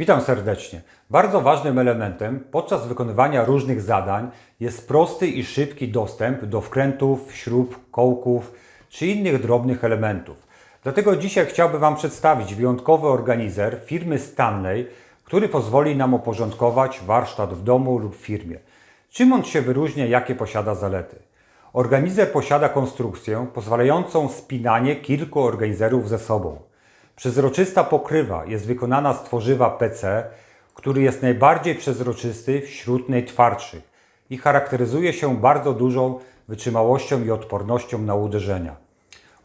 Witam serdecznie. Bardzo ważnym elementem podczas wykonywania różnych zadań jest prosty i szybki dostęp do wkrętów, śrub, kołków czy innych drobnych elementów. Dlatego dzisiaj chciałbym Wam przedstawić wyjątkowy organizer firmy Stanley, który pozwoli nam uporządkować warsztat w domu lub firmie. Czym on się wyróżnia, jakie posiada zalety? Organizer posiada konstrukcję pozwalającą spinanie kilku organizerów ze sobą. Przezroczysta pokrywa jest wykonana z tworzywa PC, który jest najbardziej przezroczysty wśród najtwardszych i charakteryzuje się bardzo dużą wytrzymałością i odpornością na uderzenia.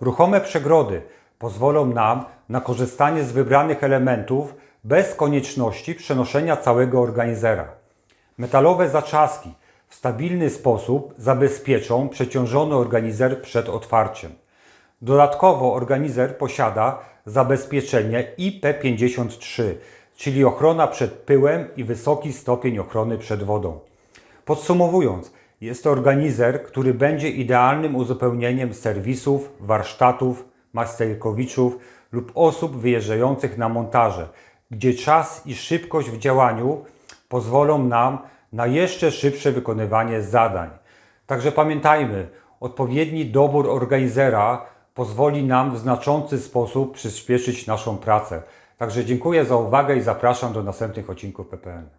Ruchome przegrody pozwolą nam na korzystanie z wybranych elementów bez konieczności przenoszenia całego organizera. Metalowe zaczaski w stabilny sposób zabezpieczą przeciążony organizer przed otwarciem. Dodatkowo organizer posiada zabezpieczenie IP53, czyli ochrona przed pyłem i wysoki stopień ochrony przed wodą. Podsumowując, jest to organizer, który będzie idealnym uzupełnieniem serwisów, warsztatów, majsterkowiczów lub osób wyjeżdżających na montaże, gdzie czas i szybkość w działaniu pozwolą nam na jeszcze szybsze wykonywanie zadań. Także pamiętajmy, odpowiedni dobór organizera pozwoli nam w znaczący sposób przyspieszyć naszą pracę. Także dziękuję za uwagę i zapraszam do następnych odcinków PPN.